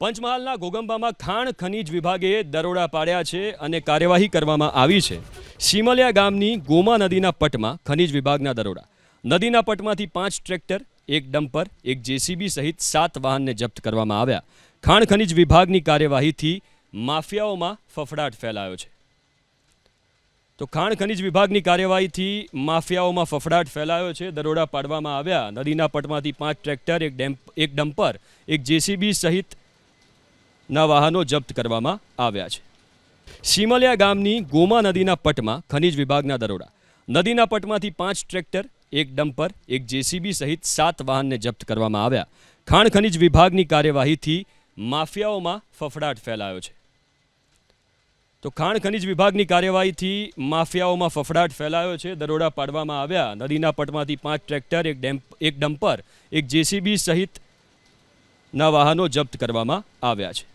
પંચમહાલના ઘોગંબામાં ખાણ ખનીજ વિભાગે દરોડા પાડ્યા છે અને કાર્યવાહી કરવામાં આવી છે. સિમલિયા ગામની ગોમા નદીના પટમાં ખનીજ વિભાગના દરોડા. નદીના પટમાંથી પાંચ ટ્રેક્ટર, એક ડમ્પર, એક જેસીબી સહિત સાત વાહનને જપ્ત કરવામાં આવ્યા. ખાણ ખનીજ વિભાગની કાર્યવાહીથી માફિયાઓમાં ફફડાટ ફેલાયો છે. તો ખાણ ખનીજ વિભાગની કાર્યવાહીથી માફિયાઓમાં ફફડાટ ફેલાયો છે. દરોડા પાડવામાં આવ્યા. નદીના પટમાંથી પાંચ ટ્રેક્ટર, એક ડેમ્પ, એક ડમ્પર, એક જેસીબી સહિત ના વાહનો જપ્ત કરવામાં આવ્યા છે. સીમલિયા ગામની ગોમા નદીના પટમાં ખનિજ વિભાગના દરોડા. નદીના પટમાંથી પાંચ ટ્રેક્ટર, એક ડમ્પર, એક જેસીબી સહિત સાત વાહનને જપ્ત કરવામાં આવ્યા. ખાણ ખનિજ વિભાગની કાર્યવાહીથી માફિયાઓમાં ફફડાટ ફેલાયો છે. તો ખાણ ખનિજ વિભાગની કાર્યવાહીથી માફિયાઓમાં ફફડાટ ફેલાયો છે. દરોડા પાડવામાં આવ્યા. નદીના પટમાંથી પાંચ ટ્રેક્ટર, એક ડેમ્પ, એક ડમ્પર, એક જેસીબી સહિત ના વાહનો જપ્ત કરવામાં આવ્યા છે.